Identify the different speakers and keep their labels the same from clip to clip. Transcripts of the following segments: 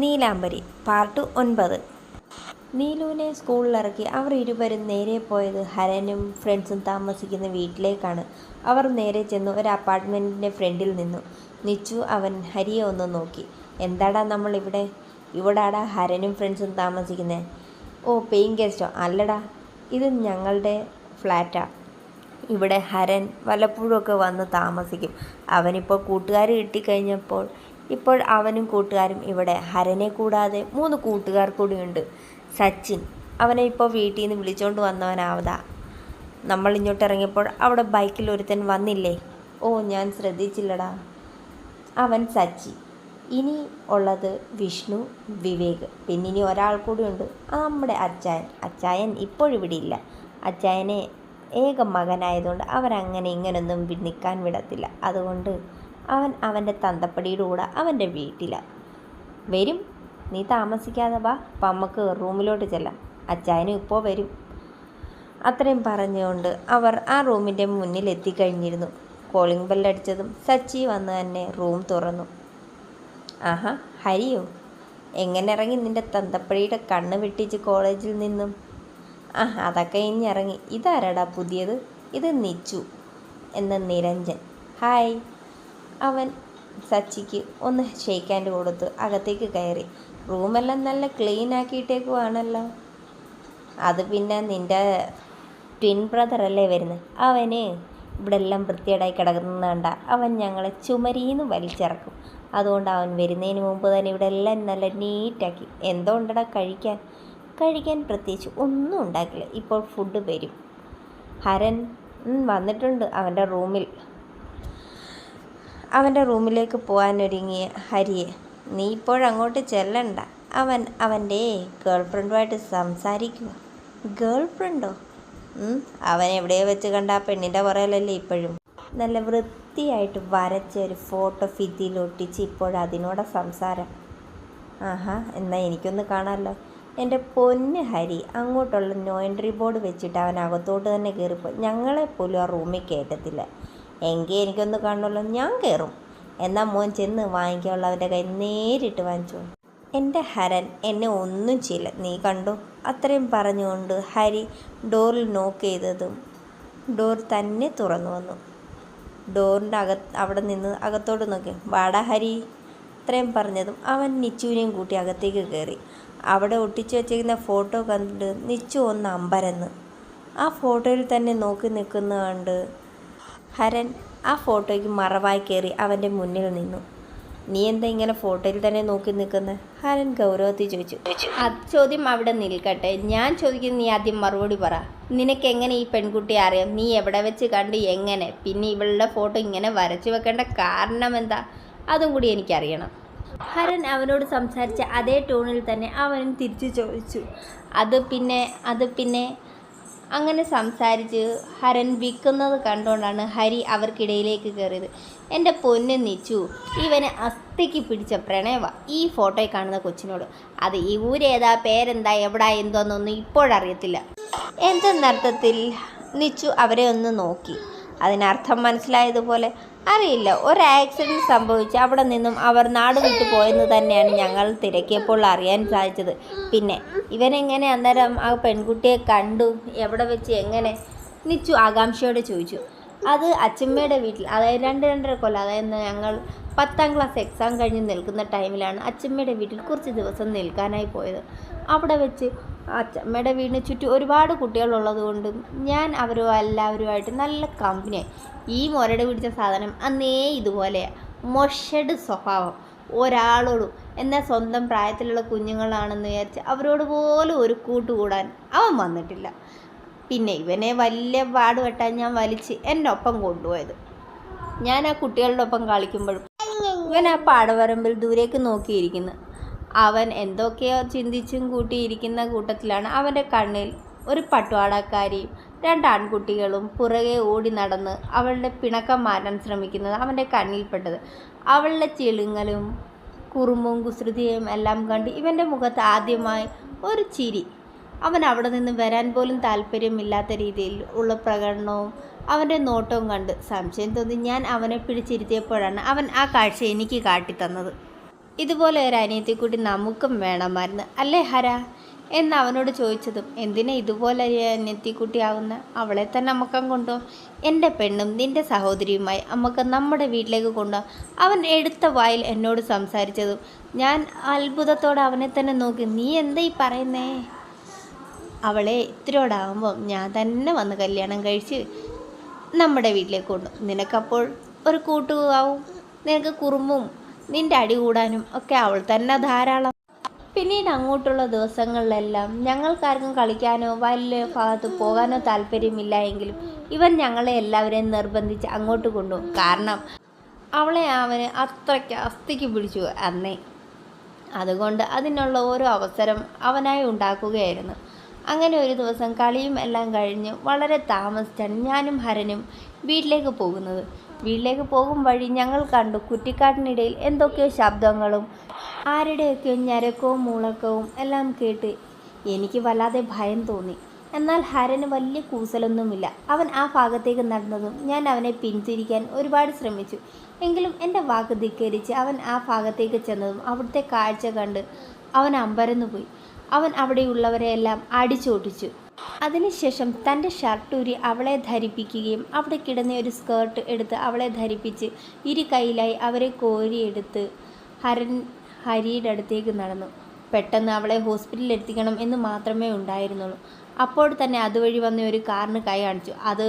Speaker 1: നീലാംബരി part ഒൻപത്. നീലുവിനെ സ്കൂളിലിറക്കി അവർ ഇരുവരും നേരെ പോയത് ഹരനും ഫ്രണ്ട്സും താമസിക്കുന്ന വീട്ടിലേക്കാണ്. അവർ നേരെ ചെന്ന് ഒരു അപ്പാർട്ട്മെന്റിന്റെ ഫ്രണ്ടിൽ നിന്നു. നിച്ചു അവൻ ഹരിയെ ഒന്ന് നോക്കി. എന്താടാ നമ്മൾ ഇവിടെ? ഇവിടാടാ ഹരനും ഫ്രണ്ട്സും താമസിക്കുന്നത് ഓ പെയിൻ ഗസ്റ്റോ? അല്ലടാ ഇത് ഞങ്ങളുടെ ഫ്ലാറ്റാ. ഇവിടെ ഹരൻ വല്ലപ്പോഴുമൊക്കെ വന്ന് താമസിക്കും. അവനിപ്പോൾ കൂട്ടുകാർ കിട്ടിക്കഴിഞ്ഞപ്പോൾ ഇപ്പോൾ അവനും കൂട്ടുകാരും ഇവിടെ. ഹരനെ കൂടാതെ മൂന്ന് കൂട്ടുകാർ കൂടിയുണ്ട്. സച്ചിൻ അവനെ ഇപ്പോൾ വീട്ടിൽ നിന്ന് വിളിച്ചുകൊണ്ട് വന്നവനാവതാ. നമ്മൾ ഇങ്ങോട്ട് ഇറങ്ങിയപ്പോൾ അവിടെ ബൈക്കിൽ ഒരുത്തൻ വന്നില്ലേ? ഓ ഞാൻ ശ്രദ്ധിച്ചില്ലടാ. അവൻ സച്ചി. ഇനി ഉള്ളത് വിഷ്ണു വിവേക്. പിന്നെ ഇനി ഒരാൾ കൂടിയുണ്ട്. നമ്മുടെ അച്ചായൻ. അച്ചായൻ ഇപ്പോഴിവിടെ ഇല്ല. അച്ചായനെ ഏക മകനായതുകൊണ്ട് അവരങ്ങനെ ഇങ്ങനൊന്നും നിൽക്കാൻ വിടത്തില്ല. അതുകൊണ്ട് അവൻ അവന്റെ തന്തപ്പടിയുടെ കൂടെ അവന്റെ വീട്ടിലാണ് വരും. നീ താമസിക്കാതെ വാ. അപ്പം നമുക്ക് റൂമിലോട്ട് ചെല്ലാം. അച്ചായനും ഇപ്പോൾ വരും. അത്രയും പറഞ്ഞുകൊണ്ട് അവർ ആ റൂമിന്റെ മുന്നിൽ എത്തിക്കഴിഞ്ഞിരുന്നു. കോളിംഗ് ബെല്ലടിച്ചതും സച്ചി വന്ന് തന്നെ റൂം തുറന്നു. ആഹാ ഹരിയോ? എങ്ങനെ ഇറങ്ങി നിന്റെ തന്തപ്പടിയുടെ കണ്ണ് വെട്ടിച്ച് കോളേജിൽ നിന്നും? ആ അതൊക്കെ ഇനി ഇറങ്ങി ഇതാരടാ പുതിയത്? ഇത് നിച്ചു എന്ന നിരഞ്ജൻ. ഹായ്. അവൻ സച്ചിക്ക് ഒന്ന് ഷേക്ക് ഹാൻഡ് കൊടുത്ത് അകത്തേക്ക് കയറി. റൂമെല്ലാം നല്ല ക്ലീൻ ആക്കിയിട്ടേക്കുവാണല്ലോ. അത് പിന്നെ നിന്റെ ട്വിൻ ബ്രദർ അല്ലേ വരുന്നത് അവന് ഇവിടെ എല്ലാം വൃത്തിയേടായി കിടക്കുന്നത് കണ്ട അവൻ ഞങ്ങളെ ചുമരീന്ന് വലിച്ചിറക്കും. അതുകൊണ്ട് അവൻ വരുന്നതിന് മുമ്പ് തന്നെ ഇവിടെ എല്ലാം നല്ല നീറ്റാക്കി. എന്തോ ഉണ്ടടാ കഴിക്കാൻ? കഴിക്കാൻ പ്രത്യേകിച്ച് ഒന്നും ഉണ്ടാക്കില്ല. ഇപ്പോൾ ഫുഡ് വരും. ഹരൻ വന്നിട്ടുണ്ട് അവന്റെ റൂമിൽ. അവന്റെ റൂമിലേക്ക് പോകാനൊരുങ്ങിയ ഹരിയെ നീ ഇപ്പോഴങ്ങോട്ട് ചെല്ലണ്ട. അവൻ അവന്റെ ഗേൾ ഫ്രണ്ടുമായിട്ട് സംസാരിക്കുക ഗേൾ ഫ്രണ്ടോ അവൻ എവിടെയോ വെച്ച് കണ്ട ആ പെണ്ണിന്റെ പുറകിലല്ലേ ഇപ്പോഴും. നല്ല വൃത്തിയായിട്ട് വരച്ച ഒരു ഫോട്ടോ ഫിത്തിയിൽ ഒട്ടിച്ച് ഇപ്പോഴതിനോടെ സംസാരം. ആഹാ എന്നാൽ എനിക്കൊന്ന് കാണാമല്ലോ എന്റെ പൊന്ന് ഹരി അങ്ങോട്ടുള്ള നോയൻട്രി ബോർഡ് വെച്ചിട്ട് അവൻ അകത്തോട്ട് തന്നെ കയറിപ്പോയി. ഞങ്ങളെപ്പോലും ആ റൂമിൽ കയറ്റത്തില്ല എങ്കിൽ എനിക്കൊന്ന് കാണുമല്ലോ ഞാൻ കയറും എന്നാൽ മോൻ ചെന്ന് വാങ്ങിക്കാനുള്ളവന്റെ കയ്യിൽ നേരിട്ട് വാങ്ങിച്ചു. എന്റെ ഹരൻ എന്നെ ഒന്നും ചെയ്യില്ല. നീ കണ്ടു? അത്രയും പറഞ്ഞുകൊണ്ട് ഹരി ഡോറിൽ നോക്ക് ചെയ്തതും ഡോർ തന്നെ തുറന്നു വന്നു. ഡോറിന്റെ അകത്ത് അവിടെ നിന്ന് അകത്തോട്ട് നോക്കി. വാടാ ഹരി ഇത്രയും പറഞ്ഞതും അവൻ നിച്ചുവിനെയും കൂട്ടി അകത്തേക്ക് കയറി. അവിടെ ഒട്ടിച്ചു വച്ചിരിക്കുന്ന ഫോട്ടോ കണ്ട് നിച്ചു ഒന്ന് അമ്പരന്ന്. ആ ഫോട്ടോയിൽ തന്നെ നോക്കി നിൽക്കുന്ന കണ്ട് ഹരൻ ആ ഫോട്ടോയ്ക്ക് മറവായി കയറി അവന്റെ മുന്നിൽ നിന്നു. നീ എന്താ ഇങ്ങനെ ഫോട്ടോയിൽ തന്നെ നോക്കി നിൽക്കുന്നത് ഹരൻ ഗൗരവത്തിൽ ചോദിച്ചു. അത് ചോദ്യം അവിടെ നിൽക്കട്ടെ. ഞാൻ ചോദിക്കുന്ന നീ ആദ്യം മറുപടി പറ. നിനക്ക് എങ്ങനെ ഈ പെൺകുട്ടിയെ അറിയാം? നീ എവിടെ വെച്ച് കണ്ട് എങ്ങനെ? പിന്നെ ഇവളുടെ ഫോട്ടോ ഇങ്ങനെ വരച്ചു വെക്കേണ്ട കാരണം എന്താ? അതും കൂടി എനിക്കറിയണം. ഹരൻ അവനോട് സംസാരിച്ച അതേ ടോണിൽ തന്നെ അവനും തിരിച്ചു ചോദിച്ചു. അത് പിന്നെ അത് പിന്നെ അങ്ങനെ സംസാരിച്ച് ഹരൻ വിൽക്കുന്നത് കണ്ടുകൊണ്ടാണ് ഹരി അവർക്കിടയിലേക്ക് കയറിയത് എന്റെ പൊന്ന് നിച്ചു ഇവന് അസ്ഥിക്ക് പിടിച്ച പ്രണയവ ഈ ഫോട്ടോയിൽ കാണുന്ന കൊച്ചിനോട്. അത് ഈ ഊരേതാ പേരെന്താ എവിടാ എന്തോന്നൊന്നും ഇപ്പോഴറിയത്തില്ല. എന്തെന്നർത്ഥത്തിൽ? നിച്ചു അവരെ ഒന്ന് നോക്കി. അതിനർത്ഥം മനസ്സിലായതുപോലെ അറിയില്ല. ഒരു ആക്സിഡന്റ് സംഭവിച്ച് അവിടെ നിന്നും അവർ നാട് വിട്ടു പോയെന്ന് തന്നെയാണ് ഞങ്ങൾ തിരക്കിയപ്പോൾ അറിയാൻ സാധിച്ചത്. പിന്നെ ഇവനെങ്ങനെ അന്നേരം ആ പെൺകുട്ടിയെ കണ്ടു? എവിടെ വെച്ച്? എങ്ങനെ? നിച്ചു ആകാംക്ഷയോടെ ചോദിച്ചു. അത് അച്ഛമ്മയുടെ വീട്ടിൽ അതായത് രണ്ട് രണ്ടര കൊല്ലം അതായത് ഞങ്ങൾ പത്താം ക്ലാസ് എക്സാം കഴിഞ്ഞ് നിൽക്കുന്ന ടൈമിലാണ് അച്ഛമ്മയുടെ വീട്ടിൽ കുറച്ച് ദിവസം നിൽക്കാനായി പോയത്. അവിടെ വെച്ച് അച്ഛമ്മയുടെ വീടിന് ചുറ്റും ഒരുപാട് കുട്ടികളുള്ളത് കൊണ്ടും ഞാൻ അവരും എല്ലാവരുമായിട്ട് നല്ല കമ്പനിയായി ഈ മുരട് പിടിച്ച സാധനം അന്നേ ഇതുപോലെയാണ് മൊഷഡ് സ്വഭാവം. ഒരാളോടും എന്നാൽ സ്വന്തം പ്രായത്തിലുള്ള കുഞ്ഞുങ്ങളാണെന്ന് വിചാരിച്ച് അവരോട് പോലും ഒരു കൂട്ടുകൂടാൻ അവൻ വന്നിട്ടില്ല. പിന്നെ ഇവനെ വലിയ പാട് വെട്ടാൻ ഞാൻ വലിച്ച് എന്റെ ഒപ്പം കൊണ്ടുപോയത്. ഞാൻ ആ കുട്ടികളുടെ ഒപ്പം കളിക്കുമ്പോഴും ഇവൻ ആ പാടവരമ്പിൽ ദൂരേക്ക് നോക്കിയിരിക്കുന്നു. അവൻ എന്തൊക്കെയോ ചിന്തിച്ചും കൂട്ടിയിരിക്കുന്ന കൂട്ടത്തിലാണ് അവന്റെ കണ്ണിൽ ഒരു പട്ടുവാടക്കാരിയും രണ്ട് ആൺകുട്ടികളും പുറകെ ഓടി നടന്ന് അവളുടെ പിണക്കം മാറ്റാൻ ശ്രമിക്കുന്നത് അവന്റെ കണ്ണിൽപ്പെട്ടത്. അവളുടെ ചെളുങ്ങലും കുറുമ്പും കുസൃതിയും എല്ലാം കണ്ട് ഇവന്റെ മുഖത്ത് ആദ്യമായി ഒരു ചിരി. അവൻ അവിടെ നിന്ന് വരാൻ പോലും താല്പര്യമില്ലാത്ത രീതിയിൽ ഉള്ള പ്രകടനവും അവന്റെ നോട്ടവും കണ്ട് സംശയം തോന്നി. ഞാൻ അവനെ പിടിച്ചിരുത്തിയപ്പോഴാണ് അവൻ ആ കാഴ്ച എനിക്ക് കാട്ടിത്തന്നത്.
Speaker 2: ഇതുപോലെ ഒരു അനിയത്തിക്കുട്ടി നമുക്കും വേണമായിരുന്നു. അല്ലേ ഹര? എന്ന് അവനോട് ചോദിച്ചതും എന്തിനാ ഇതുപോലെ ഒരു അനിയത്തിക്കുട്ടിയാവുന്ന അവളെ തന്നെ നമുക്കം കൊണ്ടോ? എന്റെ പെണ്ണും നിന്റെ സഹോദരിയുമായി നമുക്ക് നമ്മുടെ വീട്ടിലേക്ക് കൊണ്ടോ? അവൻ എടുത്ത വായിൽ എന്നോട് സംസാരിച്ചതും ഞാൻ അത്ഭുതത്തോടെ അവനെ തന്നെ നോക്കി നീ എന്താ ഈ പറയുന്നേ? അവളെ ഇത്തിരിയോടാകുമ്പോൾ ഞാൻ തന്നെ വന്ന് കല്യാണം കഴിച്ച് നമ്മുടെ വീട്ടിലേക്ക് കൊണ്ടു? നിനക്കപ്പോൾ ഒരു കൂട്ടുകാവും നിനക്ക് കുറുമ്പും നിന്റെ അടി കൂടാനും ഒക്കെ അവൾ തന്നെ ധാരാളം. പിന്നീട് അങ്ങോട്ടുള്ള ദിവസങ്ങളിലെല്ലാം ഞങ്ങൾക്കാർക്കും കളിക്കാനോ വയലിലെ ഭാഗത്ത് പോകാനോ താല്പര്യമില്ല എങ്കിലും ഇവൻ ഞങ്ങളെ എല്ലാവരെയും നിർബന്ധിച്ച് അങ്ങോട്ട് കൊണ്ടുപോകും. കാരണം അവളെ അവന് അത്രയ്ക്ക് അസ്ഥിക്ക് പിടിച്ചു അന്നേ. അതുകൊണ്ട് അതിനുള്ള ഓരോ അവസരം അവനായി ഉണ്ടാക്കുകയായിരുന്നു. അങ്ങനെ ഒരു ദിവസം കളിയും എല്ലാം കഴിഞ്ഞ് വളരെ താമസിച്ചാണ് ഞാനും ഹരനും വീട്ടിലേക്ക് പോകുന്നത്. വീട്ടിലേക്ക് പോകും വഴി ഞങ്ങൾ കണ്ടു കുറ്റിക്കാട്ടിനിടയിൽ എന്തൊക്കെയോ ശബ്ദങ്ങളും ആരുടെയൊക്കെയോ ഞരക്കവും മുളക്കവും എല്ലാം കേട്ട് എനിക്ക് വല്ലാതെ ഭയം തോന്നി. എന്നാൽ ഹരന് വലിയ കൂസലൊന്നുമില്ല. അവൻ ആ ഭാഗത്തേക്ക് നടന്നതും ഞാൻ അവനെ പിന്തിരിക്കാൻ ഒരുപാട് ശ്രമിച്ചു. എങ്കിലും എന്റെ വാക്ക് ധിക്കരിച്ച് അവൻ ആ ഭാഗത്തേക്ക് ചെന്നതും അവിടുത്തെ കാഴ്ച കണ്ട് അവൻ അമ്പരന്നു പോയി അവൻ അവിടെയുള്ളവരെയെല്ലാം അടിച്ചോട്ടിച്ചു അതിനുശേഷം തന്റെ ഷർട്ടൂരി അവളെ ധരിപ്പിക്കുകയും അവിടെ കിടന്ന ഒരു സ്കേർട്ട് എടുത്ത് അവളെ ധരിപ്പിച്ച് ഇരു കൈയിലായി അവരെ കോരിയെടുത്ത് ഹരൻ ഹരിയുടെ അടുത്തേക്ക് നടന്നു. പെട്ടെന്ന് അവളെ ഹോസ്പിറ്റലിൽ എത്തിക്കണം എന്ന് മാത്രമേ ഉണ്ടായിരുന്നുള്ളൂ. അപ്പോൾ തന്നെ അതുവഴി വന്ന ഒരു കാറിന് കൈ കാണിച്ചു അത്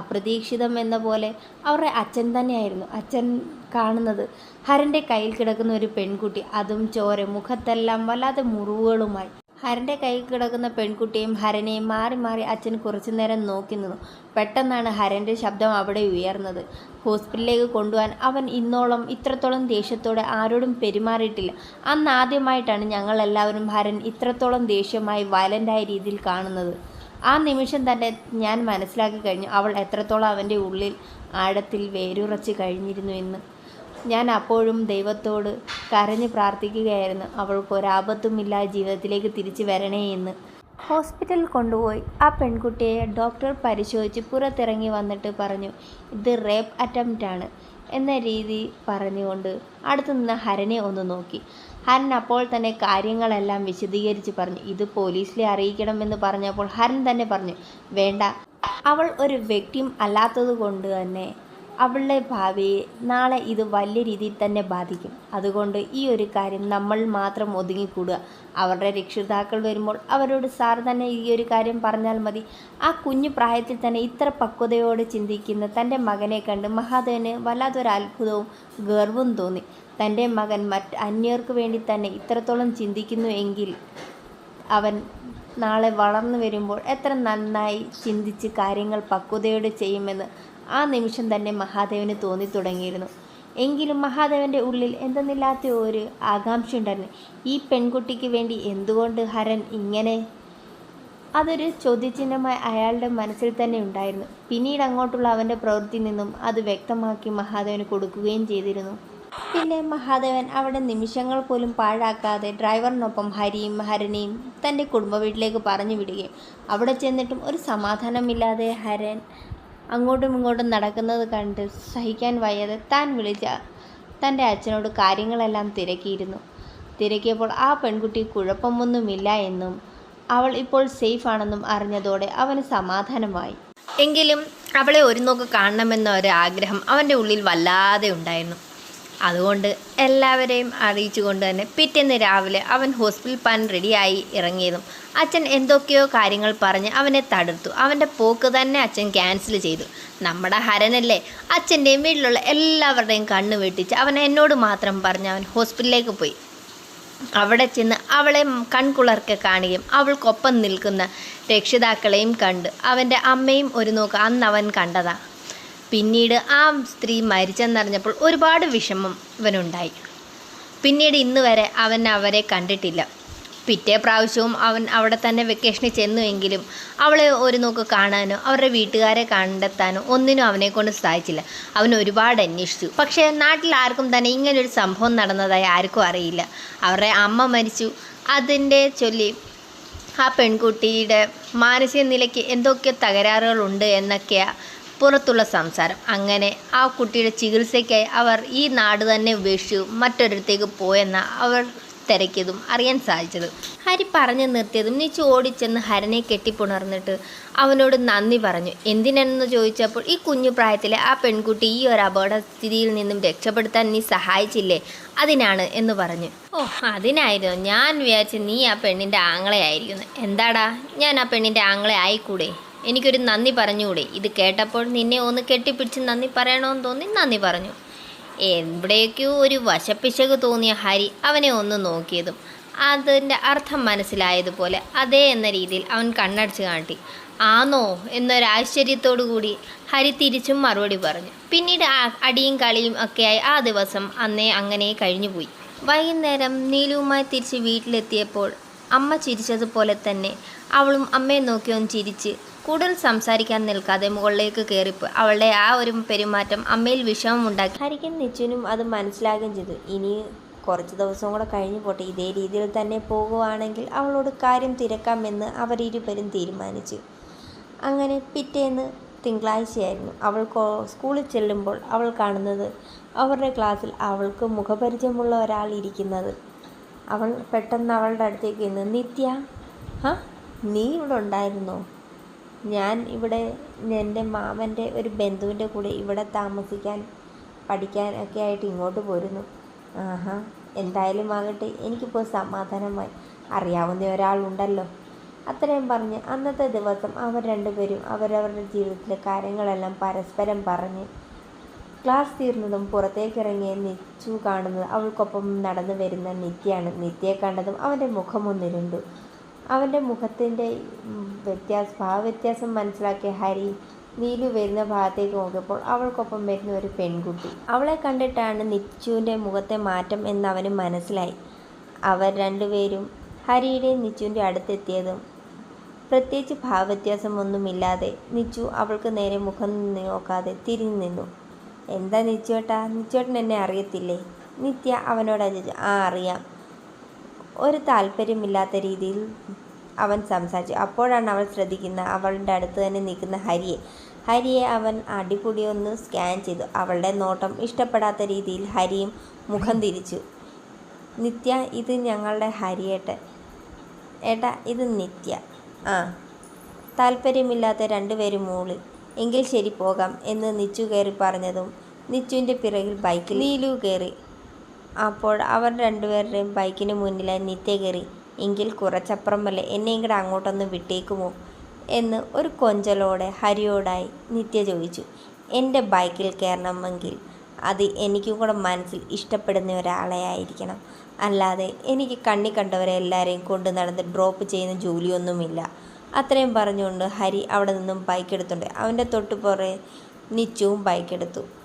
Speaker 2: അപ്രതീക്ഷിതം എന്ന പോലെ അവരുടെ അച്ഛൻ തന്നെയായിരുന്നു. അച്ഛൻ കാണുന്നത് ഹരന്റെ കയ്യിൽ കിടക്കുന്ന ഒരു പെൺകുട്ടി. അതും ചോര മുഖത്തെല്ലാം വല്ലാതെ മുറിവുകളുമായി. ഹരന്റെ കൈ കിടക്കുന്ന പെൺകുട്ടിയും ഹരനെയും മാറി മാറി അച്ഛൻ കുറച്ചു നേരം നോക്കി നിന്നു പെട്ടെന്നാണ് ഹരന്റെ ശബ്ദം അവിടെ ഉയർന്നത്. ഹോസ്പിറ്റലിലേക്ക് കൊണ്ടുപോകാൻ അവൻ ഇന്നോളം ഇത്രത്തോളം ദേഷ്യത്തോടെ ആരോടും പെരുമാറിയിട്ടില്ല. അന്ന് ആദ്യമായിട്ടാണ് ഞങ്ങളെല്ലാവരും ഹരൻ ഇത്രത്തോളം ദേഷ്യമായി വയലന്റായ രീതിയിൽ കാണുന്നത്. ആ നിമിഷം തന്നെ ഞാൻ മനസ്സിലാക്കി കഴിഞ്ഞു അവൾ എത്രത്തോളം അവന്റെ ഉള്ളിൽ ആഴത്തിൽ വേരുറച്ച് കഴിഞ്ഞിരുന്നു എന്ന്. ഞാൻ അപ്പോഴും ദൈവത്തോട് കരഞ്ഞ് പ്രാർത്ഥിക്കുകയായിരുന്നു. അവൾക്ക് ഒരാപത്തുമില്ല ജീവിതത്തിലേക്ക് തിരിച്ചു വരണേ എന്ന്. ഹോസ്പിറ്റലിൽ കൊണ്ടുപോയി. ആ പെൺകുട്ടിയെ ഡോക്ടർ പരിശോധിച്ച് പുറത്തിറങ്ങി വന്നിട്ട് പറഞ്ഞു ഇത് റേപ്പ് അറ്റംപ്റ്റ് ആണ് എന്ന രീതി പറഞ്ഞുകൊണ്ട് അടുത്തു നിന്ന് ഹരനെ ഒന്ന് നോക്കി. ഹരൻ അപ്പോൾ തന്നെ കാര്യങ്ങളെല്ലാം വിശദീകരിച്ച് പറഞ്ഞു. ഇത് പോലീസിലെ അറിയിക്കണമെന്ന് പറഞ്ഞപ്പോൾ ഹരൻ തന്നെ പറഞ്ഞു വേണ്ട. അവൾ ഒരു വ്യക്തിയും അല്ലാത്തത് കൊണ്ട് തന്നെ അവളുടെ ഭാവിയെ നാളെ ഇത് വലിയ രീതിയിൽ തന്നെ ബാധിക്കും. അതുകൊണ്ട് ഈ ഒരു കാര്യം നമ്മൾ മാത്രം ഒതുങ്ങിക്കൂടുക. അവരുടെ രക്ഷിതാക്കൾ വരുമ്പോൾ അവരോട് സാർ തന്നെ ഈ ഒരു കാര്യം പറഞ്ഞാൽ മതി. ആ കുഞ്ഞു പ്രായത്തിൽ തന്നെ ഇത്ര പക്വതയോടെ ചിന്തിക്കുന്ന തന്റെ മകനെ കണ്ട് മഹാദേവന് വല്ലാത്തൊരു അത്ഭുതവും ഗർവും തോന്നി. തന്റെ മകൻ മറ്റ് അന്യർക്ക് വേണ്ടി തന്നെ ഇത്രത്തോളം ചിന്തിക്കുന്നു എങ്കിൽ അവൻ നാളെ വളർന്നു വരുമ്പോൾ എത്ര നന്നായി ചിന്തിച്ച് കാര്യങ്ങൾ പക്വതയോടെ ചെയ്യുമെന്ന് ആ നിമിഷം തന്നെ മഹാദേവന് തോന്നി തുടങ്ങിയിരുന്നു എങ്കിലും മഹാദേവന്റെ ഉള്ളിൽ എന്തെന്നില്ലാത്ത ഒരു ആകാംക്ഷ ഉണ്ടായിരുന്നു. ഈ പെൺകുട്ടിക്ക് വേണ്ടി എന്തുകൊണ്ട് ഹരൻ ഇങ്ങനെ? അതൊരു ചോദ്യചിഹ്നമായി അയാളുടെ മനസ്സിൽ തന്നെ ഉണ്ടായിരുന്നു. പിന്നീട് അങ്ങോട്ടുള്ള അവന്റെ പ്രവൃത്തി നിന്നും അത് വ്യക്തമാക്കി മഹാദേവന് കൊടുക്കുകയും ചെയ്തിരുന്നു. പിന്നെ മഹാദേവൻ അവിടെ നിമിഷങ്ങൾ പോലും പാഴാക്കാതെ ഡ്രൈവറിനൊപ്പം ഹരിയും ഹരനെയും തന്റെ കുടുംബ വീട്ടിലേക്ക് പറഞ്ഞു വിടുകയും. അവിടെ ചെന്നിട്ടും ഒരു സമാധാനമില്ലാതെ ഹരൻ അങ്ങോട്ടും ഇങ്ങോട്ടും നടക്കുന്നത് കണ്ട് സഹിക്കാൻ വയ്യാതെ താൻ വിളിച്ച തന്റെ അച്ഛനോട് കാര്യങ്ങളെല്ലാം തിരക്കിയിരുന്നു. തിരക്കിയപ്പോൾ ആ പെൺകുട്ടി കുഴപ്പമൊന്നുമില്ല എന്നും അവൾ ഇപ്പോൾ സേഫ് ആണെന്നും അറിഞ്ഞതോടെ അവന് സമാധാനമായി. എങ്കിലും അവളെ ഒരു നോക്ക് കാണണമെന്ന ഒരു ആഗ്രഹം അവന്റെ ഉള്ളിൽ വല്ലാതെ ഉണ്ടായിരുന്നു. അതുകൊണ്ട് എല്ലാവരെയും അറിയിച്ചുകൊണ്ട് തന്നെ പിറ്റേന്ന് രാവിലെ അവൻ ഹോസ്പിറ്റൽ പാൻ റെഡിയായി ഇറങ്ങിയതും അച്ഛൻ എന്തൊക്കെയോ കാര്യങ്ങൾ പറഞ്ഞ് അവനെ തടുത്തു. അവന്റെ പോക്ക് തന്നെ അച്ഛൻ ക്യാൻസൽ ചെയ്തു. നമ്മുടെ ഹരനല്ലേ? അച്ഛന്റെയും വീട്ടിലുള്ള എല്ലാവരുടെയും കണ്ണ് വെട്ടിച്ച് അവൻ എന്നോട് മാത്രം പറഞ്ഞ് അവൻ ഹോസ്പിറ്റലിലേക്ക് പോയി. അവിടെ ചെന്ന് അവളെ കൺകുളർക്കെ കാണുകയും അവൾക്കൊപ്പം നിൽക്കുന്ന രക്ഷിതാക്കളെയും കണ്ട് അവന്റെ അമ്മയും ഒരു നോക്ക് അന്ന് അവൻ കണ്ടതാ. പിന്നീട് ആ സ്ത്രീ മരിച്ചെന്നറിഞ്ഞപ്പോൾ ഒരുപാട് വിഷമം ഇവനുണ്ടായി. പിന്നീട് ഇന്ന് വരെ അവൻ അവരെ കണ്ടിട്ടില്ല. പിറ്റേ പ്രാവശ്യവും അവൻ അവിടെ തന്നെ വെക്കേഷനിൽ ചെന്നുവെങ്കിലും അവളെ ഒരു നോക്ക് കാണാനോ അവരുടെ വീട്ടുകാരെ കണ്ടെത്താനോ ഒന്നിനും അവനെ കൊണ്ട് സാധിച്ചില്ല. അവൻ ഒരുപാട് അന്വേഷിച്ചു. പക്ഷേ നാട്ടിൽ ആർക്കും തന്നെ ഇങ്ങനൊരു സംഭവം നടന്നതായി ആർക്കും അറിയില്ല. അവരുടെ അമ്മ മരിച്ചു. അതിന്റെ ചൊല്ലി ആ പെൺകുട്ടിയുടെ മാനസിക നിലയ്ക്ക് എന്തൊക്കെ തകരാറുകളുണ്ട് എന്നൊക്കെയാണ് പുറത്തുള്ള സംസാരം. അങ്ങനെ ആ കുട്ടിയുടെ ചികിത്സയ്ക്കായി അവർ ഈ നാട് തന്നെ ഉപേക്ഷിച്ചു മറ്റൊരിടത്തേക്ക് പോയെന്ന അവർ തിരക്കിയതും അറിയാൻ സാധിച്ചത്. ഹരി പറഞ്ഞു നിർത്തിയതും നീച്ചു ഓടിച്ചെന്ന് ഹരനെ കെട്ടിപ്പുണർന്നിട്ട് അവനോട് നന്ദി പറഞ്ഞു. എന്തിനെന്ന് ചോദിച്ചപ്പോൾ ഈ കുഞ്ഞു പ്രായത്തിലെ ആ പെൺകുട്ടി ഈ ഒരു അപകടസ്ഥിതിയിൽ നിന്നും രക്ഷപ്പെടുത്താൻ നീ സഹായിച്ചില്ലേ? അതിനാണ് എന്ന് പറഞ്ഞു. ഓ അതിനായിരുന്നു. ഞാൻ വിചാരിച്ചു നീ ആ പെണ്ണിന്റെ ആങ്ങളെ ആയിരിക്കുന്നു എന്താടാ? ഞാൻ ആ പെണ്ണിന്റെ ആങ്ങളെ ആയിക്കൂടെ? എനിക്കൊരു നന്ദി പറഞ്ഞുകൂടെ? ഇത് കേട്ടപ്പോൾ നിന്നെ ഒന്ന് കെട്ടിപ്പിടിച്ച് നന്ദി പറയണമെന്ന് തോന്നി നന്ദി പറഞ്ഞു. എവിടേക്കോ ഒരു വശപ്പിശക് തോന്നിയ ഹരി അവനെ ഒന്ന് നോക്കിയതും അതിന്റെ അർത്ഥം മനസ്സിലായതുപോലെ അതേ എന്ന രീതിയിൽ അവൻ കണ്ണടച്ച് കാട്ടി. ആന്നോ? എന്നൊരാശ്ചര്യത്തോടു കൂടി ഹരി തിരിച്ചും മറുപടി പറഞ്ഞു. പിന്നീട് അടിയും കളിയും ഒക്കെയായി ആ ദിവസം അന്നേ അങ്ങനെ കഴിഞ്ഞുപോയി വൈകുന്നേരം നീലുവുമായി തിരിച്ച് വീട്ടിലെത്തിയപ്പോൾ അമ്മ ചിരിച്ചതുപോലെ തന്നെ അവളും അമ്മയെ നോക്കി ഒന്ന് ചിരിച്ച് കൂടുതൽ സംസാരിക്കാൻ നിൽക്കാതെ മുകളിലേക്ക് കയറിപ്പോയി അവളുടെ ആ ഒരു പെരുമാറ്റം അമ്മയിൽ വിഷമമുണ്ടാക്കി
Speaker 1: ഹരിക്കും നിച്ചുനും അത് മനസ്സിലാകുകയും ചെയ്തു. ഇനി കുറച്ച് ദിവസം കൂടെ കഴിഞ്ഞു പോട്ടെ. ഇതേ രീതിയിൽ തന്നെ പോകുവാണെങ്കിൽ അവളോട് കാര്യം തിരക്കാമെന്ന് അവരിരുവരും തീരുമാനിച്ചു. അങ്ങനെ പിറ്റേന്ന് തിങ്കളാഴ്ചയായിരുന്നു. അവൾ സ്കൂളിൽ ചെല്ലുമ്പോൾ അവൾ കാണുന്നത് അവരുടെ ക്ലാസ്സിൽ അവൾക്ക് മുഖപരിചയമുള്ള ഒരാൾ ഇരിക്കുന്നത്. അവൾ പെട്ടെന്ന് അവളുടെ അടുത്തേക്ക് നിന്ന് നിത്യ ഹാ? നീ ഇവിടെ ഉണ്ടായിരുന്നോ? ഞാൻ ഇവിടെ എന്റെ മാമന്റെ ഒരു ബന്ധുവിന്റെ കൂടെ ഇവിടെ താമസിക്കാൻ പഠിക്കാൻ ഒക്കെ ആയിട്ട് ഇങ്ങോട്ട് പോരുന്നു. ആഹാ എന്തായാലും ആകട്ടെ എനിക്കിപ്പോൾ സമാധാനമായി. അറിയാവുന്ന ഒരാളുണ്ടല്ലോ. അത്രയും പറഞ്ഞ് അന്നത്തെ ദിവസം അവർ രണ്ടുപേരും അവരവരുടെ ജീവിതത്തിലെ കാര്യങ്ങളെല്ലാം പരസ്പരം പറഞ്ഞ് ക്ലാസ് തീർന്നതും പുറത്തേക്കിറങ്ങിയ നിച്ചു കാണുന്നത് അവൾക്കൊപ്പം നടന്നു വരുന്ന നിത്യയാണ്. നിത്യയെ കണ്ടതും അവന്റെ മുഖമൊന്നിരുണ്ടു അവന്റെ മുഖത്തിന്റെ വ്യത്യാസം വ്യത്യാസ ഭാവവ്യത്യാസം മനസ്സിലാക്കിയ ഹരി നീലു വരുന്ന ഭാഗത്തേക്ക് നോക്കിയപ്പോൾ അവൾക്കൊപ്പം വരുന്ന ഒരു പെൺകുട്ടി. അവളെ കണ്ടിട്ടാണ് നിച്ചുവിന്റെ മുഖത്തെ മാറ്റം എന്ന് അവന് മനസ്സിലായി. അവർ രണ്ടുപേരും ഹരിയുടെയും നിച്ചുവിന്റെ അടുത്തെത്തിയതും പ്രത്യേകിച്ച് ഭാവവ്യത്യാസമൊന്നുമില്ലാതെ നിച്ചു അവൾക്ക് നേരെ മുഖം നോക്കാതെ തിരിഞ്ഞു നിന്നു. എന്താ നിച്ചുവേട്ടാ? നിച്ചുവേട്ടൻ എന്നെ അറിയത്തില്ലേ? നിത്യ അവനോട് ആ അറിയാം. ഒരു താല്പര്യമില്ലാത്ത രീതിയിൽ അവൻ സംസാരിച്ചു. അപ്പോഴാണ് അവൾ ശ്രദ്ധിക്കുന്ന അവളുടെ അടുത്ത് തന്നെ നിൽക്കുന്ന ഹരിയെ. ഹരിയെ അവൻ അടിപൊളി ഒന്ന് സ്കാൻ ചെയ്തു. അവളുടെ നോട്ടം ഇഷ്ടപ്പെടാത്ത രീതിയിൽ ഹരിയും മുഖം തിരിച്ചു. നിത്യ ഇത് ഞങ്ങളുടെ ഹരിയേട്ടൻ. ഏട്ടാ ഇത് നിത്യ. ആ താല്പര്യമില്ലാത്ത രണ്ടുപേരും മൂളി. എങ്കിൽ ശരി പോകാം എന്ന് നിച്ചു കയറി പറഞ്ഞതും നിച്ചുവിന്റെ പിറകിൽ ബൈക്കിൽ നീലു കയറി. അപ്പോൾ അവർ രണ്ടുപേരുടെയും ബൈക്കിന് മുന്നിലായി നിത്യ കയറി എങ്കിൽ കുറച്ചപ്പുറം വല്ലേ എന്നെയും കൂടെ അങ്ങോട്ടൊന്ന് വിട്ടേക്കുമോ? എന്ന് ഒരു കൊഞ്ചലോടെ ഹരിയോടായി നിത്യ ചോദിച്ചു. എന്റെ ബൈക്കിൽ കയറണമെങ്കിൽ അത് എനിക്കും കൂടെ മനസ്സിൽ ഇഷ്ടപ്പെടുന്ന ഒരാളെ ആയിരിക്കണം. അല്ലാതെ എനിക്ക് കണ്ണി കണ്ടവരെ എല്ലാവരെയും കൊണ്ട് നടന്ന് ഡ്രോപ്പ് ചെയ്യുന്ന ജോലിയൊന്നുമില്ല. അത്രയും പറഞ്ഞുകൊണ്ട് ഹരി അവിടെ നിന്നും ബൈക്ക് എടുത്തുണ്ട് അവന്റെ തൊട്ടുപുറേ നിച്ചുവും ബൈക്ക് എടുത്തു.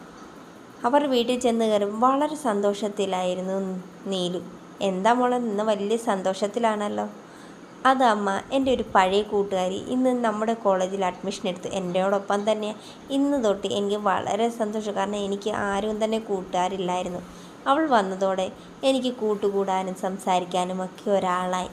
Speaker 1: അവർ വീട്ടിൽ ചെന്ന് കയറും. വളരെ സന്തോഷത്തിലായിരുന്നു നീലു. എന്താ മോളെ നിന്ന് വലിയ സന്തോഷത്തിലാണല്ലോ. അത് അമ്മ എന്റെ ഒരു പഴയ കൂട്ടുകാരി ഇന്ന് നമ്മുടെ കോളേജിൽ അഡ്മിഷൻ എടുത്തു എന്റെയോടൊപ്പം തന്നെ ഇന്ന് തൊട്ട് എനിക്ക് വളരെ സന്തോഷം. കാരണം എനിക്ക് ആരും തന്നെ കൂട്ടുകാരില്ലായിരുന്നു. അവൾ വന്നതോടെ എനിക്ക് കൂട്ടുകൂടാനും സംസാരിക്കാനും ഒക്കെ ഒരാളായി.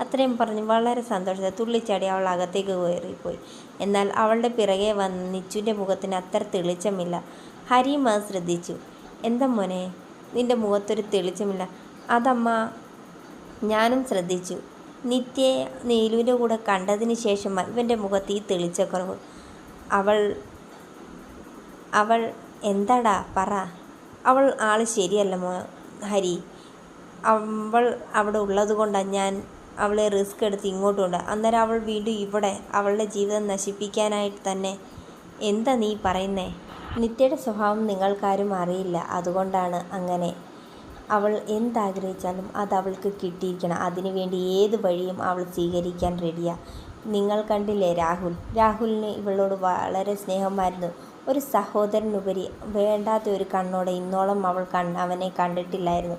Speaker 1: അത്രയും പറഞ്ഞ് വളരെ സന്തോഷത്തെ തുള്ളിച്ചാടി അവൾ അകത്തേക്ക് കയറിപ്പോയി. എന്നാൽ അവളുടെ പിറകെ വന്ന് നിച്ചുവിന്റെ മുഖത്തിന് അത്ര തെളിച്ചമില്ല. ഹരിയും അത് ശ്രദ്ധിച്ചു. എന്താ മോനെ നിന്റെ മുഖത്തൊരു തെളിച്ചമില്ല. അതമ്മ. ഞാനും ശ്രദ്ധിച്ചു. നിത്യയെ നീലുവിന്റെ കൂടെ കണ്ടതിന് ശേഷം ഇവന്റെ മുഖത്ത് ഈ തെളിച്ചക്കുറവ്. അവൾ അവൾ എന്താടാ? പറ. അവൾ ആൾ ശരിയല്ല മോ ഹരി. അവൾ അവിടെ ഉള്ളത് കൊണ്ടാണ് ഞാൻ അവളെ റിസ്ക് എടുത്ത് ഇങ്ങോട്ട് കൊണ്ട് അന്നേരം അവൾ വീണ്ടും ഇവിടെ അവളുടെ ജീവിതം നശിപ്പിക്കാനായിട്ട് തന്നെ. എന്താ നീ പറയുന്നേ? നിത്യയുടെ സ്വഭാവം നിങ്ങൾക്കാരും അറിയില്ല. അതുകൊണ്ടാണ് അങ്ങനെ. അവൾ എന്താഗ്രഹിച്ചാലും അത് അവൾക്ക് കിട്ടിയിരിക്കണം. അതിനുവേണ്ടി ഏത് വഴിയും അവൾ സ്വീകരിക്കാൻ റെഡിയാണ് നിങ്ങൾ കണ്ടില്ലേ രാഹുൽ? രാഹുലിന് ഇവളോട് വളരെ സ്നേഹമായിരുന്നു. ഒരു സഹോദരനുപരി വേണ്ടാത്ത ഒരു കണ്ണോടെ ഇന്നോളം അവൾ കണ് അവനെ കണ്ടിട്ടില്ലായിരുന്നു.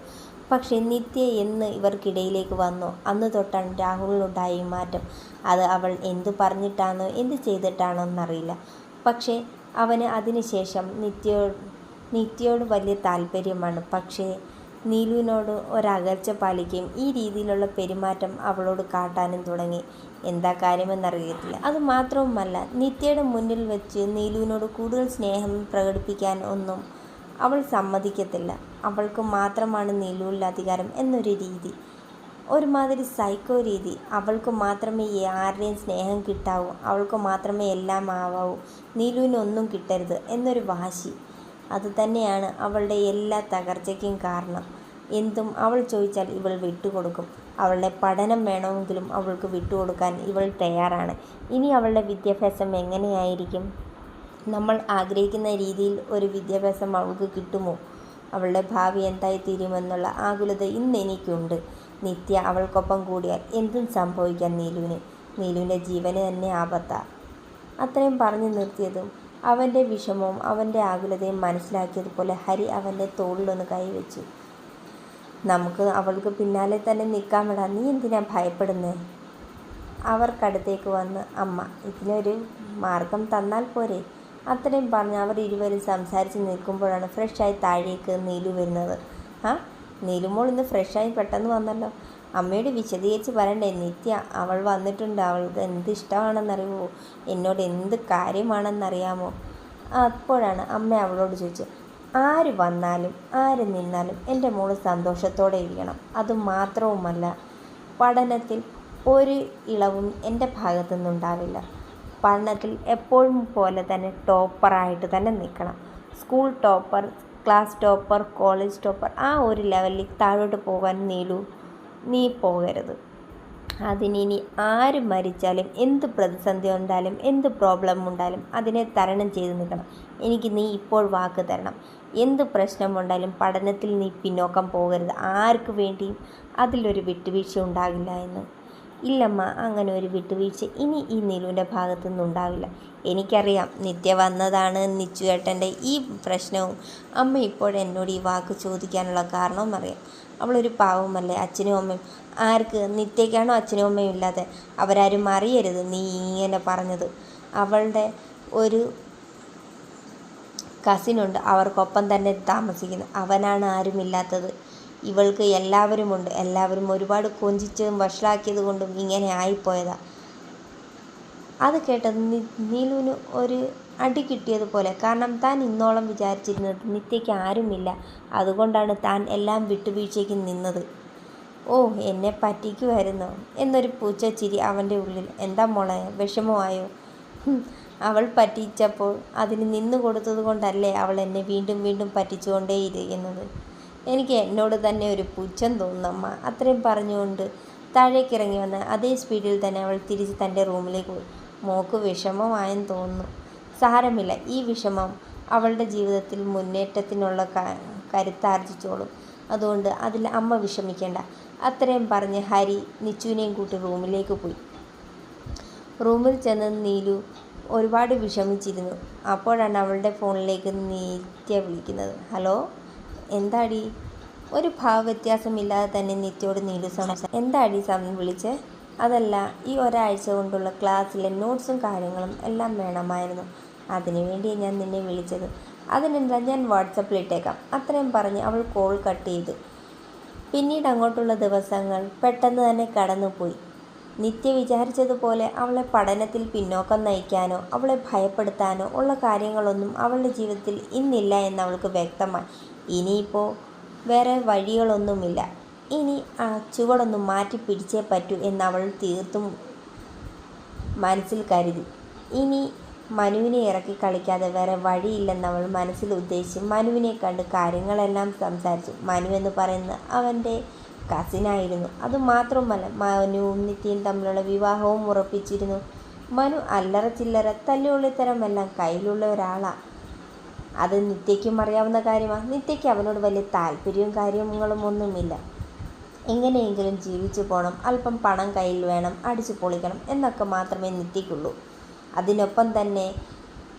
Speaker 1: പക്ഷെ നിത്യ എന്ന് ഇവർക്കിടയിലേക്ക് വന്നു. അന്ന് തൊട്ടാണ് രാഹുലിനുണ്ടായ മാറ്റം. അത് അവൾ എന്തു പറഞ്ഞിട്ടാണോ എന്ത് ചെയ്തിട്ടാണോ എന്നറിയില്ല. പക്ഷേ അവന് അതിനുശേഷം നിത്യയോട് നിത്യയോട് വലിയ താല്പര്യമാണ്. പക്ഷേ നീലുവിനോട് ഒരകൽച്ച പാലിക്കുകയും ഈ രീതിയിലുള്ള പെരുമാറ്റം അവളോട് കാട്ടാനും തുടങ്ങി. എന്താ കാര്യമെന്നറിയത്തില്ല. അത് മാത്രവുമല്ല നിത്യയുടെ മുന്നിൽ വെച്ച് നീലുവിനോട് കൂടുതൽ സ്നേഹം പ്രകടിപ്പിക്കാൻ ഒന്നും അവൾ സമ്മതിക്കത്തില്ല. അവൾക്ക് മാത്രമാണ് നീലുവിൽ അധികാരം എന്നൊരു രീതി. ഒരുമാതിരി സൈക്കോ രീതി. അവൾക്ക് മാത്രമേ ആരുടെയും സ്നേഹം കിട്ടാവൂ. അവൾക്ക് മാത്രമേ എല്ലാം ആവാവൂ. നീലുവിനൊന്നും കിട്ടരുത് എന്നൊരു വാശി. അത് തന്നെയാണ് അവളുടെ എല്ലാ തകർച്ചയ്ക്കും കാരണം. എന്തും അവൾ ചോദിച്ചാൽ ഇവൾ വിട്ടുകൊടുക്കും. അവളുടെ പഠനം വേണമെങ്കിലും അവൾക്ക് വിട്ടുകൊടുക്കാൻ ഇവൾ തയ്യാറാണ്. ഇനി അവളുടെ വിദ്യാഭ്യാസം എങ്ങനെയായിരിക്കും? നമ്മൾ ആഗ്രഹിക്കുന്ന രീതിയിൽ ഒരു വിദ്യാഭ്യാസം അവൾക്ക് കിട്ടുമോ? അവളുടെ ഭാവി എന്തായി തീരുമെന്നുള്ള ആകുലത ഇന്ന് എനിക്കുണ്ട്. നിത്യ അവൾക്കൊപ്പം കൂടിയാൽ എന്തും സംഭവിക്കാം നീലുവിന്. നീലുവിന്റെ ജീവന് തന്നെ ആപത്താ. അത്രയും പറഞ്ഞു നിർത്തിയതും അവന്റെ വിഷമവും അവന്റെ ആകുലതയും മനസ്സിലാക്കിയതുപോലെ ഹരി അവന്റെ തോളിലൊന്ന് കൈവച്ചു. നമുക്ക് അവൾക്ക് പിന്നാലെ തന്നെ നിൽക്കാമെടാ. നീ എന്തിനാ ഭയപ്പെടുന്നത് അവർക്കടുത്തേക്ക് വന്ന് അമ്മ ഇതിനൊരു മാർഗം തന്നാൽ പോരെ? അത്രയും പറഞ്ഞ് അവർ ഇരുവരും സംസാരിച്ച് നിൽക്കുമ്പോഴാണ് ഫ്രഷായി താഴേക്ക് നീലു വരുന്നത്. ആ നീലുമോൾ ഇന്ന് ഫ്രഷായി പെട്ടെന്ന് വന്നല്ലോ. അമ്മയോട് വിശദീകരിച്ച് പറയണ്ടേ നിത്യ അവൾ വന്നിട്ടുണ്ട്. അവൾക്ക് എന്ത് ഇഷ്ടമാണെന്നറിയുമോ എന്നോട് എന്ത് കാര്യമാണെന്നറിയാമോ? അപ്പോഴാണ് അമ്മ അവളോട് ചോദിച്ചത് ആര് വന്നാലും ആര് നിന്നാലും എന്റെ മോൾ സന്തോഷത്തോടെ ഇരിക്കണം. അത് മാത്രവുമല്ല പഠനത്തിൽ ഒരു ഇളവും എന്റെ ഭാഗത്തു നിന്നുണ്ടാവില്ല പഠനത്തിൽ എപ്പോഴും പോലെ തന്നെ ടോപ്പറായിട്ട് തന്നെ നിൽക്കണം. School topper class topper college topper ആ ഒരു ലെവലിൽ താഴോട്ട് പോകാൻ നീലു നീ പോകരുത്. അതിനിനി ആര് മരിച്ചാലും എന്ത് പ്രതിസന്ധി ഉണ്ടായാലും എന്ത് പ്രോബ്ലം ഉണ്ടായാലും അതിനെ തരണം ചെയ്ത് നിൽക്കണം. എനിക്ക് നീ ഇപ്പോൾ വാക്ക് തരണം. എന്ത് പ്രശ്നമുണ്ടായാലും പഠനത്തിൽ നീ പിന്നോക്കം പോകരുത്. ആർക്ക് വേണ്ടിയും അതിലൊരു വിട്ടുവീഴ്ച ഉണ്ടാകില്ല എന്ന്. ഇല്ലമ്മ അങ്ങനെ ഒരു വിട്ടുവീഴ്ച ഇനി ഈ നീലുവിന്റെ ഭാഗത്തു നിന്നുണ്ടാവില്ല എനിക്കറിയാം നിത്യ വന്നതാണ് നിച്ചുവേട്ടന്റെ ഈ പ്രശ്നവും. അമ്മ ഇപ്പോഴെന്നോട് ഈ വാക്ക് ചോദിക്കാനുള്ള കാരണവും അറിയാം. അവളൊരു പാവമല്ലേ അച്ഛനും അമ്മയും. ആർക്ക്? നിത്യയ്ക്കാണോ അച്ഛനും അമ്മയും ഇല്ലാതെ? അവരാരും അറിയരുത് നീ ഇങ്ങനെ പറഞ്ഞത്. അവളുടെ ഒരു കസിനുണ്ട് അവർക്കൊപ്പം തന്നെ താമസിക്കുന്നു. അവനാണ് ആരുമില്ലാത്തത് ഇവൾക്ക് എല്ലാവരുമുണ്ട്. എല്ലാവരും ഒരുപാട് കൊഞ്ചിച്ചതും വഷളാക്കിയത് കൊണ്ടും ഇങ്ങനെ ആയിപ്പോയതാ. അത് കേട്ടത് നീലുവിന് ഒരു അടി കിട്ടിയതുപോലെ. കാരണം താൻ ഇന്നോളം വിചാരിച്ചിരുന്നത് നിത്യയ്ക്ക് ആരുമില്ല. അതുകൊണ്ടാണ് താൻ എല്ലാം വിട്ടുവീഴ്ചയ്ക്ക് നിന്നത്. ഓ എന്നെ പറ്റിക്കുമായിരുന്നോ എന്നൊരു പൂച്ച ചിരി അവന്റെ ഉള്ളിൽ. എന്താ മോളെ വിഷമമായോ അവൾ പറ്റിച്ചപ്പോൾ അതിന് നിന്നു കൊടുത്തത് കൊണ്ടല്ലേ അവൾ എന്നെ വീണ്ടും വീണ്ടും പറ്റിച്ചുകൊണ്ടേയിരിക്കുന്നത് എനിക്ക് എന്നോട് തന്നെ ഒരു പുച്ഛം തോന്നുന്നമ്മ അത്രയും പറഞ്ഞുകൊണ്ട് താഴേക്കിറങ്ങി വന്ന അതേ സ്പീഡിൽ തന്നെ അവൾ തിരിച്ച് തന്റെ റൂമിലേക്ക് പോയി. മോക്ക് വിഷമമായെന്ന് തോന്നുന്നു. സാരമില്ല ഈ വിഷമം അവളുടെ ജീവിതത്തിൽ മുന്നേറ്റത്തിനുള്ള കരുത്താർജിച്ചോളും. അതുകൊണ്ട് അതിൽ അമ്മ വിഷമിക്കേണ്ട. അത്രയും പറഞ്ഞ് ഹരി നിച്ചുവിനെയും കൂട്ടി റൂമിലേക്ക് പോയി. റൂമിൽ ചെന്ന് നീലു ഒരുപാട് വിഷമിച്ചിരുന്നു. അപ്പോഴാണ് അവളുടെ ഫോണിലേക്ക് നിത്യ വിളിക്കുന്നത്. ഹലോ എന്താടി? ഒരു ഭാവവ്യത്യാസമില്ലാതെ തന്നെ നിത്യയോട് നീലു സംസാരിച്ചു എന്താടി സം വിളിച്ചേ? അതല്ല ഈ ഒരാഴ്ച കൊണ്ടുള്ള ക്ലാസ്സിലെ നോട്ട്സും കാര്യങ്ങളും എല്ലാം വേണമായിരുന്നു. അതിനുവേണ്ടി ഞാൻ നിന്നെ വിളിച്ചത്. അതിനെന്താ ഞാൻ വാട്സപ്പിൽ ഇട്ടേക്കാം. അത്രയും പറഞ്ഞ് അവൾ കോൾ കട്ട് ചെയ്തു. പിന്നീട് അങ്ങോട്ടുള്ള ദിവസങ്ങൾ പെട്ടെന്ന് തന്നെ കടന്നുപോയി. നിത്യ വിചാരിച്ചതുപോലെ അവളെ പഠനത്തിൽ പിന്നോക്കം നയിക്കാനോ അവളെ ഭയപ്പെടുത്താനോ ഉള്ള കാര്യങ്ങളൊന്നും അവളുടെ ജീവിതത്തിൽ ഇന്നില്ല എന്ന് അവൾക്ക് വ്യക്തമായി. ഇനിയിപ്പോൾ വേറെ വഴികളൊന്നുമില്ല. ഇനി ആ ചുവടൊന്ന് മാറ്റി പിടിച്ചേ പറ്റൂ എന്നവൾ തീർത്തും മനസ്സിൽ കരുതി. ഇനി മനുവിനെ ഇറക്കി കളിക്കാതെ വേറെ വഴിയില്ലെന്നവൾ മനസ്സിൽ ഉദ്ദേശിച്ച്. മനുവിനെ കണ്ട് കാര്യങ്ങളെല്ലാം സംസാരിച്ചു. മനു എന്ന് പറയുന്നത് അവന്റെ കസിനായിരുന്നു അതുമാത്രമല്ല മനുവും നിത്യയും തമ്മിലുള്ള വിവാഹവും ഉറപ്പിച്ചിരുന്നു. മനു അല്ലറ ചില്ലറ തല്ലുള്ളിത്തരമെല്ലാം കയ്യിലുള്ള ഒരാളാണ് അത് നിത്യയ്ക്കും അറിയാവുന്ന കാര്യമാണ് നിത്യയ്ക്ക് അവനോട് വലിയ താല്പര്യവും കാര്യങ്ങളും ഒന്നുമില്ല. എങ്ങനെയെങ്കിലും ജീവിച്ചു പോകണം അല്പം പണം കയ്യിൽ വേണം. അടിച്ചു പൊളിക്കണം. എന്നൊക്കെ മാത്രമേ നിത്തിക്കുള്ളൂ. അതിനൊപ്പം തന്നെ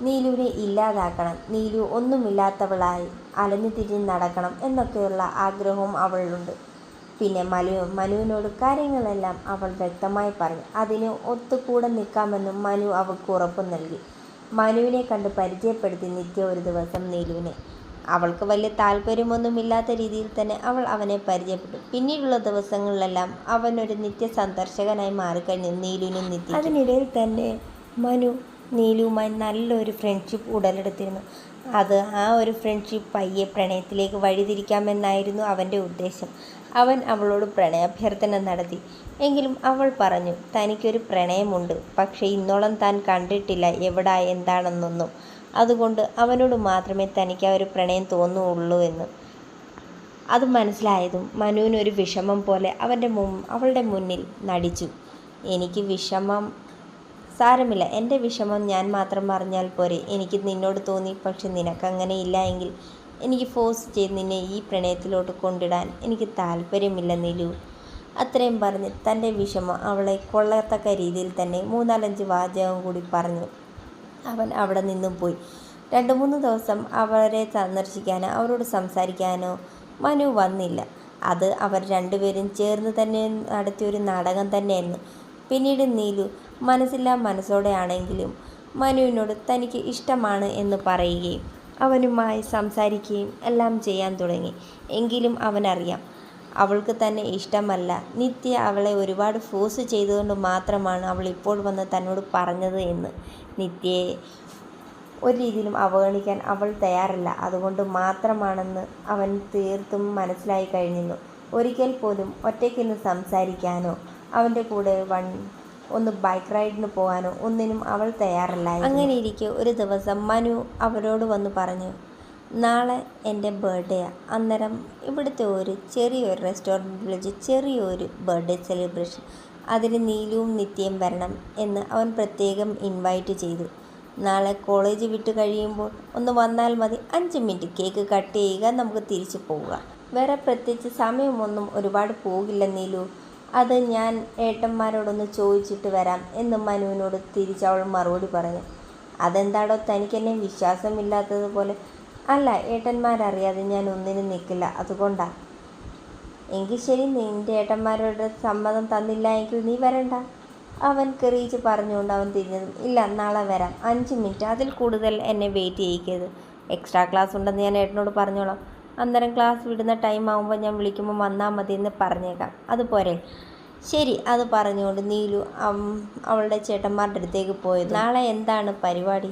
Speaker 1: നീലുവിനെ ഇല്ലാതാക്കണം. നീലു ഒന്നുമില്ലാത്തവളായി അലഞ്ഞു തിരിഞ്ഞ് നടക്കണം എന്നൊക്കെയുള്ള ആഗ്രഹവും അവളിലുണ്ട്. പിന്നെ മനു മനുവിനോട് കാര്യങ്ങളെല്ലാം അവൾ വ്യക്തമായി പറഞ്ഞു. അതിന് ഒത്തുകൂടെ നിൽക്കാമെന്നും മനു അവൾക്ക് ഉറപ്പ് നൽകി. മനുവിനെ കണ്ട് പരിചയപ്പെടുത്തി നിത്യ ഒരു ദിവസം നീലുവിനെ. അവൾക്ക് വലിയ താല്പര്യമൊന്നുമില്ലാത്ത രീതിയിൽ തന്നെ അവൾ അവനെ പരിചയപ്പെട്ടു. പിന്നീടുള്ള ദിവസങ്ങളിലെല്ലാം അവൻ ഒരു നിത്യ സന്ദർശകനായി മാറിക്കഴിഞ്ഞു നീലുവിനും നിത്യ അതിനിടയിൽ തന്നെ മനു നീലുവുമായി നല്ലൊരു ഫ്രണ്ട്ഷിപ്പ് ഉടലെടുത്തിരുന്നു. അത് ആ ഒരു ഫ്രണ്ട്ഷിപ്പ് പയ്യെ പ്രണയത്തിലേക്ക് വഴിതിരിക്കാമെന്നായിരുന്നു അവന്റെ ഉദ്ദേശം. അവൻ അവളോട് പ്രണയാഭ്യർത്ഥന നടത്തി. എങ്കിലും അവൾ പറഞ്ഞു തനിക്കൊരു പ്രണയമുണ്ട്. പക്ഷേ ഇന്നോളം താൻ കണ്ടിട്ടില്ല എവിടെ എന്താണെന്നൊന്നും. അതുകൊണ്ട് അവനോട് മാത്രമേ തനിക്ക് ആ ഒരു പ്രണയം തോന്നുള്ളൂ എന്ന്. അത് മനസ്സിലായതും മനുവിന് ഒരു വിഷമം പോലെ അവന്റെ മു അവളുടെ മുന്നിൽ നടിച്ചു. എനിക്ക് വിഷമം സാരമില്ല. എന്റെ വിഷമം ഞാൻ മാത്രം അറിഞ്ഞാൽ പോരെ. എനിക്ക് നിന്നോട് തോന്നി പക്ഷെ നിനക്കങ്ങനെ ഇല്ല എങ്കിൽ എനിക്ക് ഫോഴ്സ് ചെയ്ത് നിന്നെ ഈ പ്രണയത്തിലോട്ട് കൊണ്ടിടാൻ എനിക്ക് താല്പര്യമില്ല നിലു. അത്രയും പറഞ്ഞ് തന്റെ വിഷമം അവളെ കൊള്ളത്തക്ക രീതിയിൽ തന്നെ മൂന്നാലഞ്ച് വാചകം കൂടി പറഞ്ഞു. അവൻ അവിടെ നിന്നും പോയി. രണ്ട് മൂന്ന് ദിവസം അവരെ സന്ദർശിക്കാനോ അവരോട് സംസാരിക്കാനോ മനു വന്നില്ല. അത് അവർ രണ്ടുപേരും ചേർന്ന് തന്നെ നടത്തിയൊരു നാടകം തന്നെയായിരുന്നു. പിന്നീട് നീലു മനസ്സില്ലാ മനസ്സോടെയാണെങ്കിലും മനുവിനോട് തനിക്ക് ഇഷ്ടമാണ് എന്ന് പറയുകയും അവനുമായി സംസാരിക്കുകയും എല്ലാം ചെയ്യാൻ തുടങ്ങി. എങ്കിലും അവനറിയാം അവൾക്ക് തന്നെ ഇഷ്ടമല്ല. നിത്യ അവളെ ഒരുപാട് ഫോഴ്സ് ചെയ്തുകൊണ്ട് മാത്രമാണ് അവൾ ഇപ്പോൾ വന്ന് തന്നോട് പറഞ്ഞത് എന്ന്. നിത്യയെ ഒരു രീതിയിലും അവഗണിക്കാൻ അവൾ തയ്യാറല്ല. അതുകൊണ്ട് മാത്രമാണെന്ന് അവൻ തീർത്തും മനസ്സിലായി കഴിഞ്ഞിരുന്നു. ഒരിക്കൽ പോലും ഒറ്റയ്ക്കിന്ന് സംസാരിക്കാനോ അവന്റെ കൂടെ വൺ ഒന്ന് ബൈക്ക് റൈഡിന് പോകാനോ ഒന്നിനും അവൾ തയ്യാറല്ല അങ്ങനെ ഇരിക്കെ ഒരു ദിവസം മനു അവരോട് വന്ന് പറഞ്ഞു നാളെ എന്റെ ബർത്ത്ഡേയാണ് അന്നേരം ഇവിടുത്തെ ഒരു ചെറിയൊരു റെസ്റ്റോറന്റിൽ വെച്ച് ചെറിയൊരു ബർത്ത്ഡേ സെലിബ്രേഷൻ അതിന് നീലുവും നിത്യം വരണം എന്ന് അവൻ പ്രത്യേകം ഇൻവൈറ്റ് ചെയ്തു. നാളെ കോളേജ് വിട്ട് കഴിയുമ്പോൾ ഒന്ന് വന്നാൽ മതി. അഞ്ച് മിനിറ്റ് കേക്ക് കട്ട് ചെയ്യുക നമുക്ക് തിരിച്ചു പോവുക. വേറെ പ്രത്യേകിച്ച് സമയമൊന്നും ഒരുപാട് പോകില്ല നീലു. അത് ഞാൻ ഏട്ടന്മാരോടൊന്ന് ചോദിച്ചിട്ട് വരാം എന്ന് മനുവിനോട് തിരിച്ചവൾ മറുപടി പറഞ്ഞു. അതെന്താടോ തനിക്കെന്നെ വിശ്വാസമില്ലാത്തതുപോലെ അല്ല ഏട്ടന്മാരറിയാതെ ഞാൻ ഒന്നിനും നിൽക്കില്ല. അതുകൊണ്ടാ. എങ്കിൽ ശരി നിന്റെ ഏട്ടന്മാരോട് സമ്മതം തന്നില്ല എങ്കിൽ നീ വരണ്ട. അവൻ കെറിയിച്ച് പറഞ്ഞുകൊണ്ട് അവൻ തിരിഞ്ഞതും ഇല്ല നാളെ വരാം. അഞ്ച് മിനിറ്റ് അതിൽ കൂടുതൽ എന്നെ വെയിറ്റ് ചെയ്യിക്കരുത്. എക്സ്ട്രാ ക്ലാസ് ഉണ്ടെന്ന് ഞാൻ ഏട്ടനോട് പറഞ്ഞോളാം. അന്നേരം ക്ലാസ് വിടുന്ന ടൈം ആകുമ്പോൾ ഞാൻ വിളിക്കുമ്പോൾ വന്നാൽ മതി എന്ന് പറഞ്ഞേക്കാം അതുപോലെ ശരി അത് പറഞ്ഞുകൊണ്ട് നീലു അവളുടെ ചേട്ടന്മാരുടെ അടുത്തേക്ക് പോയത്. നാളെ എന്താണ് പരിപാടി?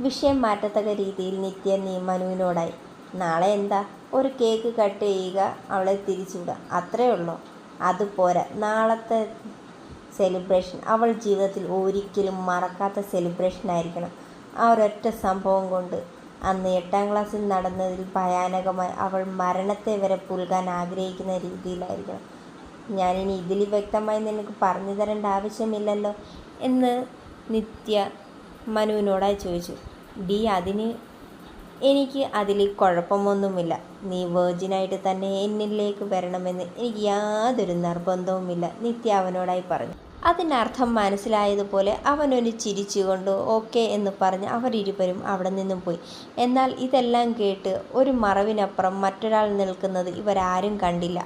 Speaker 1: വിഷയം മാറ്റത്തക്ക രീതിയിൽ നിത്യ നീ മനുവിനോടായി നാളെ എന്താ? ഒരു കേക്ക് കട്ട് ചെയ്യുക അവളെ തിരിച്ചുവിടുക. അത്രേ ഉള്ളൂ. അതുപോലെ നാളത്തെ സെലിബ്രേഷൻ അവൾ ജീവിതത്തിൽ ഒരിക്കലും മറക്കാത്ത സെലിബ്രേഷൻ ആയിരിക്കണം. ആ ഒരൊറ്റ സംഭവം കൊണ്ട് അന്ന് എട്ടാം ക്ലാസ്സിൽ നടന്നതിൽ ഭയാനകമായി അവൾ മരണത്തെ വരെ പുൽകാൻ ആഗ്രഹിക്കുന്ന രീതിയിലായിരിക്കണം. ഞാനിനി ഇതിൽ വ്യക്തമായി നിനക്ക് പറഞ്ഞു തരേണ്ട ആവശ്യമില്ലല്ലോ എന്ന് നിത്യ മനുവിനോടായി ചോദിച്ചു. ഡി അതിന് എനിക്ക് അതിൽ കുഴപ്പമൊന്നുമില്ല. നീ വേർജിനായിട്ട് തന്നെ എന്നിലേക്ക് വരണമെന്ന് എനിക്ക് യാതൊരു നിർബന്ധവുമില്ല നിത്യ അവനോടായി പറഞ്ഞു. അതിനർത്ഥം മനസ്സിലായതുപോലെ അവനൊരു ചിരിച്ചുകൊണ്ട് ഓക്കെ എന്ന് പറഞ്ഞ് അവരിരുവരും അവിടെ നിന്നും പോയി. എന്നാൽ ഇതെല്ലാം കേട്ട് ഒരു മറവിനപ്പുറം മറ്റൊരാൾ നിൽക്കുന്നത് ഇവരാരും കണ്ടില്ല.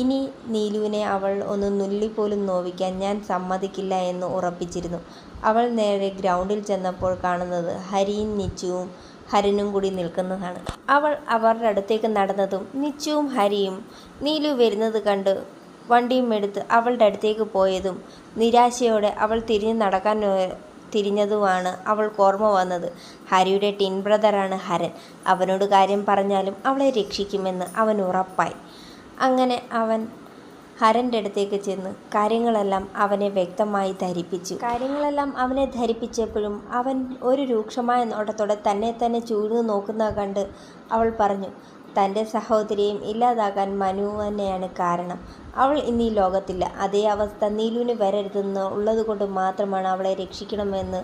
Speaker 1: ഇനി നീലുവിനെ അവൾ ഒന്ന് നുള്ളിപ്പോലും നോവിക്കാൻ ഞാൻ സമ്മതിക്കില്ല എന്ന് ഉറപ്പിച്ചിരുന്നു. അവൾ നേരെ ഗ്രൗണ്ടിൽ ചെന്നപ്പോൾ കാണുന്നത് ഹരിയും നിച്ചുവും ഹരനും കൂടി നിൽക്കുന്നതാണ്. അവൾ അവരുടെ അടുത്തേക്ക് നടന്നതും നിച്ചുവും ഹരിയും നീലു വരുന്നത് കണ്ട് വണ്ടിയും എടുത്ത് അവളുടെ അടുത്തേക്ക് പോയതും നിരാശയോടെ അവൾ തിരിഞ്ഞു നടക്കാൻ തിരിഞ്ഞതുമാണ് അവൾക്ക് ഓർമ്മ വന്നത്. ഹരിയുടെ ടിൻ ബ്രദറാണ് ഹരൻ. അവനോട് കാര്യം പറഞ്ഞാലും അവളെ രക്ഷിക്കുമെന്ന് അവൻ ഉറപ്പായി. അങ്ങനെ അവൻ ഹരന്റെ അടുത്തേക്ക് ചെന്ന് കാര്യങ്ങളെല്ലാം അവനെ വ്യക്തമായി ധരിപ്പിച്ചു. കാര്യങ്ങളെല്ലാം അവനെ ധരിപ്പിച്ചപ്പോഴും അവൻ ഒരു രൂക്ഷമായ നോട്ടത്തോടെ തന്നെ തന്നെ ചൂഴ്ന്നു നോക്കുന്ന കണ്ട് അവൾ പറഞ്ഞു തന്റെ സഹോദരിയും ഇല്ലാതാകാൻ മനു തന്നെയാണ് കാരണം. അവൾ ഇന്ന് ഈ ലോകത്തില്ല. അതേ അവസ്ഥ നീലുവിന് വരരുതെന്ന് ഉള്ളതുകൊണ്ട് മാത്രമാണ് അവളെ രക്ഷിക്കണമെന്ന്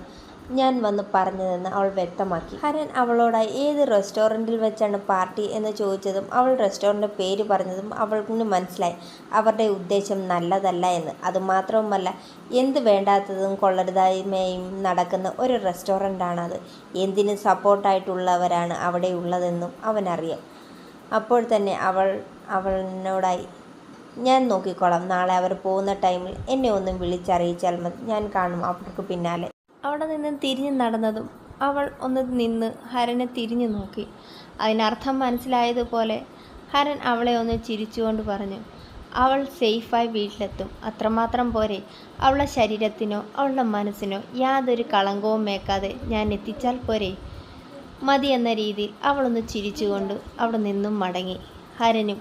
Speaker 1: ഞാൻ വന്ന് പറഞ്ഞതെന്ന് അവൾ വ്യക്തമാക്കി. ഹരൻ അവളോടായി ഏത് റെസ്റ്റോറന്റിൽ വെച്ചാണ് പാർട്ടി എന്ന് ചോദിച്ചതും അവൾ റെസ്റ്റോറന്റ് പേര് പറഞ്ഞതും അവൾക്കിന് മനസ്സിലായി. അവരുടെ ഉദ്ദേശം നല്ലതല്ല എന്ന്. അതുമാത്രവുമല്ല എന്ത് വേണ്ടാത്തതും കൊള്ളരുതായ്മയും നടക്കുന്ന ഒരു റെസ്റ്റോറന്റാണത് എന്തിന് സപ്പോർട്ടായിട്ടുള്ളവരാണ് അവിടെ ഉള്ളതെന്നും അവനറിയാം. അപ്പോൾ തന്നെ അവൾ അവളിനോടായി ഞാൻ നോക്കിക്കോളാം. നാളെ അവർ പോകുന്ന ടൈമിൽ എന്നെ ഒന്നും വിളിച്ചറിയിച്ചാൽ മതി. ഞാൻ കാണും. അവർക്ക് പിന്നാലെ അവിടെ നിന്ന് തിരിഞ്ഞു നടന്നതും അവൾ ഒന്ന് നിന്ന് ഹരനെ തിരിഞ്ഞു നോക്കി.
Speaker 2: അതിനർത്ഥം മനസ്സിലായതുപോലെ ഹരൻ അവളെ ഒന്ന് ചിരിച്ചുകൊണ്ട് പറഞ്ഞു അവൾ സേഫായി വീട്ടിലെത്തും. അത്രമാത്രം പോരെ. അവളുടെ ശരീരത്തിനോ അവളുടെ മനസ്സിനോ യാതൊരു കളങ്കവും മേക്കാതെ ഞാൻ എത്തിച്ചാൽ പോരെ. മതി എന്ന രീതിയിൽ അവളൊന്ന് ചിരിച്ചുകൊണ്ട് അവിടെ നിന്നും മടങ്ങി. ഹരനും